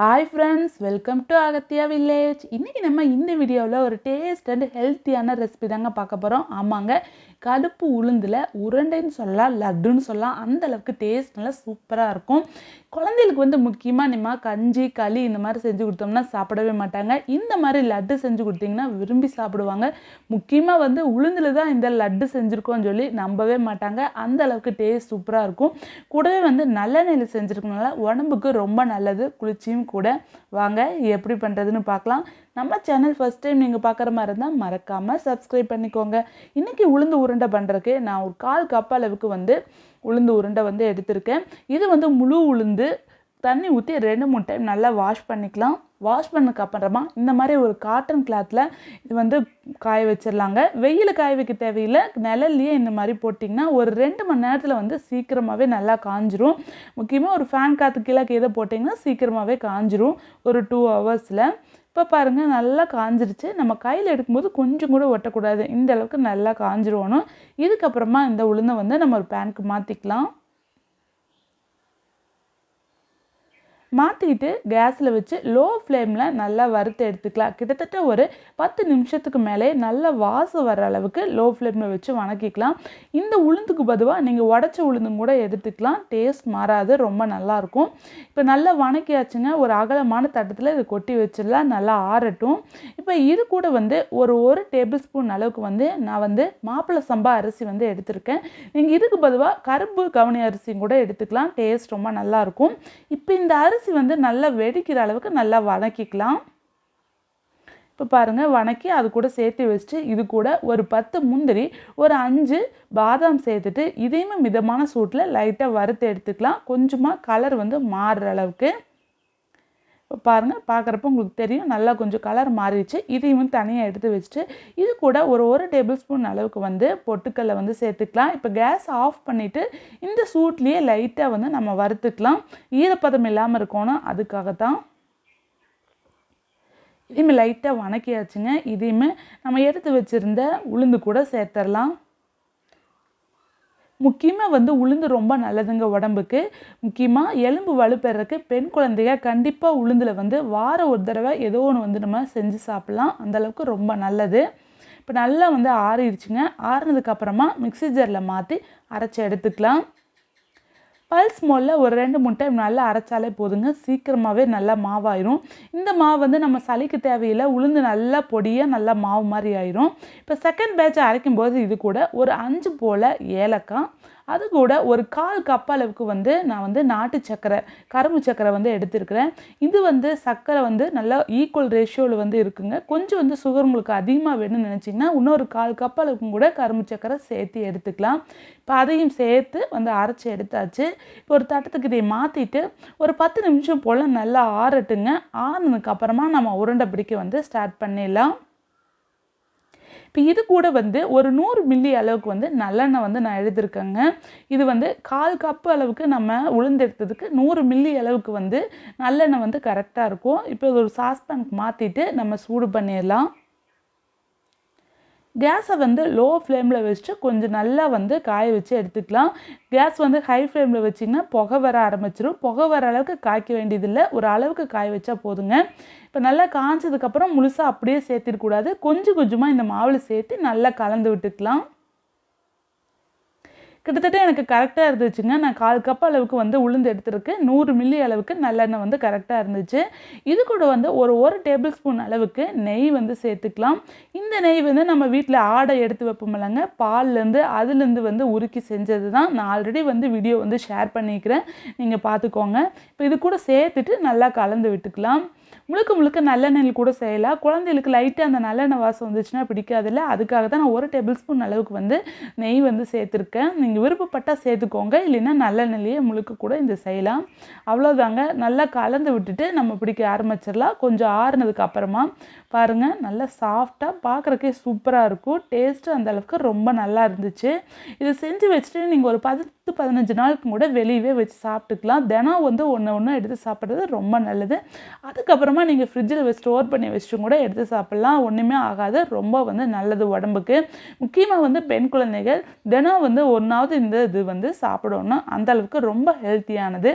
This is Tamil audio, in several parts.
Hi friends welcome to Agathiya village இன்றைக்கி நம்ம இந்த வீடியோவில் ஒரு டேஸ்ட் அண்ட் ஹெல்த்தியான ரெசிபி தாங்க பார்க்க போகிறோம் ஆமாங்க கடுப்பு உளுந்தில் உருண்டைன்னு சொல்லலாம் லட்டுன்னு சொல்லலாம் அந்த அளவுக்கு டேஸ்ட் நல்லா சூப்பராக இருக்கும். குழந்தைகளுக்கு வந்து முக்கியமாக நம்ம கஞ்சி களி இந்த மாதிரி செஞ்சு கொடுத்தோம்னா சாப்பிடவே மாட்டாங்க. இந்த மாதிரி லட்டு செஞ்சு கொடுத்தீங்கன்னா விரும்பி சாப்பிடுவாங்க. முக்கியமாக வந்து உளுந்தில் தான் இந்த லட்டு செஞ்சுருக்கோம்னு சொல்லி நம்பவே மாட்டாங்க. அந்த அளவுக்கு டேஸ்ட் சூப்பராக இருக்கும். கூடவே வந்து நல்லெண்ணெயில் செஞ்சுருக்கனால உடம்புக்கு ரொம்ப நல்லது குளிர்ச்சியும் கூட. வாங்க எப்படி பண்ணுறதுன்னு பார்க்கலாம். நம்ம சேனல் ஃபஸ்ட் டைம் நீங்கள் பார்க்குற மாதிரி இருந்தால் மறக்காமல் சப்ஸ்கிரைப் பண்ணிக்கோங்க. இன்றைக்கி உளுந்து உருண்டை பண்ணுறதுக்கு நான் ஒரு கால் கப் அளவுக்கு வந்து உளுந்து உருண்டை வந்து எடுத்திருக்கேன். இது வந்து முழு உளுந்து தண்ணி ஊற்றி ரெண்டு மூணு டைம் நல்லா வாஷ் பண்ணிக்கலாம். வாஷ் பண்ணக்கு அப்புறமா இந்த மாதிரி ஒரு காட்டன் கிளாத்தில் இது வந்து காய வச்சிடலாங்க. வெயில் காய வைக்க தேவையில்லை. நிழல்லையே இந்த மாதிரி போட்டிங்கன்னா ஒரு ரெண்டு மணி நேரத்தில் வந்து சீக்கிரமாகவே நல்லா காஞ்சிரும். முக்கியமாக ஒரு ஃபேன் காற்று கீழே கீழே போட்டிங்கன்னா சீக்கிரமாகவே காஞ்சிரும். ஒரு டூ ஹவர்ஸில் இப்போ பாருங்கள் நல்லா காஞ்சிருச்சு. நம்ம கையில் எடுக்கும்போது கொஞ்சம் கூட ஒட்டக்கூடாது. இந்த அளவுக்கு நல்லா காஞ்சிருவணும் இதுக்கப்புறமா இந்த உளுந்தை வந்து நம்ம ஒரு பேனுக்கு மாற்றிக்கலாம் மாற்றிக்கிட்டு கேஸில் வச்சு லோ ஃப்ளேமில் நல்லா வறுத்து எடுத்துக்கலாம். கிட்டத்தட்ட ஒரு பத்து நிமிஷத்துக்கு மேலே நல்ல வாசம் வர அளவுக்கு லோ ஃப்ளேமில் வச்சு வணக்கிக்கலாம். இந்த உளுந்துக்கு பதுவாக நீங்கள் உடச்ச உளுந்தும் கூட எடுத்துக்கலாம். டேஸ்ட் மாறாது ரொம்ப நல்லாயிருக்கும் இப்போ நல்லா வணக்கியாச்சுங்க ஒரு அகலமான தட்டத்தில் இது கொட்டி வச்சிடலாம் நல்லா ஆறட்டும். இப்போ இது கூட வந்து ஒரு ஒரு டேபிள் ஸ்பூன் அளவுக்கு வந்து நான் வந்து மாப்பிள்ளை சம்பா அரிசி வந்து எடுத்திருக்கேன். நீங்கள் இதுக்கு பதுவாக கரும்பு கவனி அரிசியும் கூட எடுத்துக்கலாம். டேஸ்ட் ரொம்ப நல்லாயிருக்கும் இப்போ இந்த அரிசி அரிசி வந்து நல்லா வெடிக்கிற அளவுக்கு நல்லா வதக்கிக்கலாம். இப்போ பாருங்கள் வணக்கி அது கூட சேர்த்து வச்சுட்டு இது கூட ஒரு பத்து முந்திரி ஒரு அஞ்சு பாதாம் சேர்த்துட்டு இதையுமே மிதமான சூட்டில் லைட்டாக வறுத்து எடுத்துக்கலாம். கொஞ்சமாக கலர் வந்து மாறுற அளவுக்கு. பாருங்கள் பார்க்குறப்ப உங்களுக்கு தெரியும் நல்லா கொஞ்சம் கலர் மாறிடுச்சு. இதையும் தனியாக எடுத்து வச்சுட்டு இது கூட ஒரு ஒரு டேபிள் ஸ்பூன் அளவுக்கு வந்து பொட்டுக்கல்லை வந்து சேர்த்துக்கலாம். இப்போ கேஸ் ஆஃப் பண்ணிவிட்டு இந்த சூட்லேயே லைட்டாக வந்து நம்ம வறுத்துக்கலாம். ஈரப்பதம் இல்லாமல் இருக்கணும் அதுக்காக தான் இதையுமே லைட்டாக வணக்கியாச்சுங்க. இதையுமே நம்ம எடுத்து வச்சுருந்த உளுந்து கூட சேர்த்துடலாம் முக்கியமாக வந்து உளுந்து ரொம்ப நல்லதுங்க உடம்புக்கு. முக்கியமாக எலும்பு வலுப்பெறக்கு பெண் குழந்தைங்க கண்டிப்பாக உளுந்தில் வந்து வாரம் ஒரு தடவை ஏதோ ஒன்று வந்து நம்ம செஞ்சு சாப்பிட்லாம். அந்தளவுக்கு ரொம்ப நல்லது. இப்போ நல்லா வந்து ஆறிடுச்சுங்க. ஆறுனதுக்கப்புறமா மிக்சி ஜாரில் மாற்றி அரைச்சி எடுத்துக்கலாம். பல்ஸ் மோலில் ஒரு ரெண்டு மூணு டைம் நல்லா அரைச்சாலே போதுங்க. சீக்கிரமாகவே நல்லா மாவாயிரும். இந்த மாவு வந்து நம்ம சளிக்கு தேவையில்லை. உளுந்து நல்லா பொடியாக நல்லா மாவு மாதிரி ஆயிரும். இப்போ செகண்ட் பேட்ச் அரைக்கும் போது இது கூட ஒரு அஞ்சு போல் ஏலக்காய் அது கூட ஒரு கால் கப் அளவுக்கு வந்து நான் வந்து நாட்டு சக்கரை கரும்பு சக்கரை வந்து எடுத்துருக்கிறேன். இது வந்து சர்க்கரை வந்து நல்லா ஈக்குவல் ரேஷியோவில் வந்து இருக்குங்க. கொஞ்சம் வந்து சுகர் உங்களுக்கு அதிகமாக வேணும்னு நினச்சிங்கன்னா இன்னொரு கால் கப் அளவுக்கும் கூட கரும்பு சக்கரை சேர்த்து எடுத்துக்கலாம். இப்போ அதையும் சேர்த்து வந்து அரைச்சி எடுத்தாச்சு. இப்போ ஒரு தட்டத்துக்கு இதை மாற்றிட்டு ஒரு பத்து நிமிஷம் போல் நல்லா ஆறட்டுங்க. ஆறுனதுக்கப்புறமா நம்ம உருண்டை பிடிக்க வந்து ஸ்டார்ட் பண்ணிடலாம். இப்போ இது கூட வந்து ஒரு நூறு மில்லி அளவுக்கு வந்து நல்லெண்ணெய் வந்து நான் எழுதியிருக்கேங்க இது வந்து கால் கப்பு அளவுக்கு நம்ம உளுந்தெடுத்ததுக்கு நூறு மில்லி அளவுக்கு வந்து நல்லெண்ணெய் வந்து கரெக்டாக இருக்கும். இப்போ ஒரு சாஸ்பேனுக்கு மாற்றிட்டு நம்ம சூடு பண்ணிடலாம். கேஸை வந்து லோ ஃப்ளேமில் வச்சுட்டு கொஞ்சம் நல்லா வந்து காய வச்சு எடுத்துக்கலாம். கேஸ் வந்து ஹை ஃப்ளேமில் வச்சிங்கன்னா புகை வர ஆரம்பிச்சிடும் புகை வர அளவுக்கு காய்க்க வேண்டியதில்லை. ஒரு அளவுக்கு காய வச்சா போதுங்க. இப்போ நல்லா காய்ச்சதுக்கப்புறம் முழுசாக அப்படியே சேர்த்திடக்கூடாது. கொஞ்சம் கொஞ்சமாக இந்த மாவில் சேர்த்து நல்லா கலந்து விட்டுக்கலாம். கிட்டத்தட்ட எனக்கு கரெக்டாக இருந்துச்சுங்க. நான் கால் கப் அளவுக்கு வந்து உளுந்து எடுத்துருக்கு. நூறு மில்லி அளவுக்கு நல்லெண்ணெய் வந்து கரெக்டாக இருந்துச்சு. இது கூட வந்து ஒரு ஒரு டேபிள் ஸ்பூன் அளவுக்கு நெய் வந்து சேர்த்துக்கலாம். இந்த நெய் வந்து நம்ம வீட்டில் ஆடை எடுத்து வைப்போமில்லங்க பால்லேருந்து அதுலேருந்து வந்து உருக்கி செஞ்சது தான் நான் ஆல்ரெடி வந்து வீடியோ வந்து ஷேர் பண்ணிக்கிறேன். நீங்கள் பார்த்துக்கோங்க. இப்போ இது கூட சேர்த்துட்டு நல்லா கலந்து விட்டுக்கலாம். முழுக்க முழுக்க நல்லெண்ணெயில் கூட செய்யலாம் குழந்தைகளுக்கு லைட்டாக அந்த நல்லெண்ணெய் வாசம் வந்துச்சுன்னா பிடிக்காதில்ல. அதுக்காக தான் நான் ஒரு டேபிள் ஸ்பூன் அளவுக்கு வந்து நெய் வந்து சேர்த்துருக்கேன். நீங்கள் விருப்பப்பட்டால் சேர்த்துக்கோங்க. இல்லைன்னா நல்லெண்ணெயிலேயே முழுக்க கூட இந்த செய்யலாம். அவ்வளோதாங்க நல்லா கலந்து விட்டுட்டு நம்ம பிடிக்க ஆரம்பிச்சிடலாம். கொஞ்சம் ஆறுனதுக்கு அப்புறமா பாருங்கள் நல்லா சாஃப்டாக பார்க்குறக்கே சூப்பராக இருக்கும். டேஸ்ட்டு அந்தளவுக்கு ரொம்ப நல்லா இருந்துச்சு. இதை செஞ்சு வச்சுட்டு நீங்கள் ஒரு பதி பத்து பதினஞ்சு நாளுக்கு கூட வெளியவே வச்சு சாப்பிட்டுக்கலாம். தினம் வந்து ஒன்று ஒன்று எடுத்து சாப்பிட்றது ரொம்ப நல்லது. அதுக்கப்புறமா நீங்கள் ஃப்ரிட்ஜில் வச்சு ஸ்டோர் பண்ணி வச்சுட்டும் கூட எடுத்து சாப்பிட்லாம். ஒன்றுமே ஆகாது. ரொம்ப வந்து நல்லது உடம்புக்கு. முக்கியமாக வந்து பெண் குழந்தைகள் தினம் வந்து ஒன்றாவது இந்த இது வந்து சாப்பிடணும். அந்தளவுக்கு ரொம்ப ஹெல்த்தியானது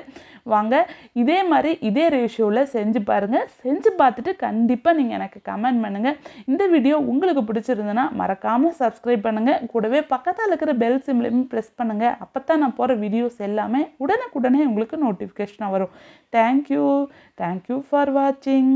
வாங்க இதே மாதிரி இதே ரேஷியோவில் செஞ்சு பாருங்கள் செஞ்சு பார்த்துட்டு கண்டிப்பாக நீங்கள் எனக்கு கமெண்ட் பண்ணுங்கள் இந்த வீடியோ உங்களுக்கு பிடிச்சிருந்ததுன்னா மறக்காமல் சப்ஸ்கிரைப் பண்ணுங்கள் கூடவே பக்கத்தில் இருக்கிற பெல் சிம்லையும் ப்ரெஸ் பண்ணுங்கள் அப்போ தான் நான் போகிற வீடியோஸ் எல்லாமே உடனுக்குடனே உங்களுக்கு நோட்டிஃபிகேஷனாக வரும். தேங்க்யூ தேங்க்யூ ஃபார் வாட்சிங்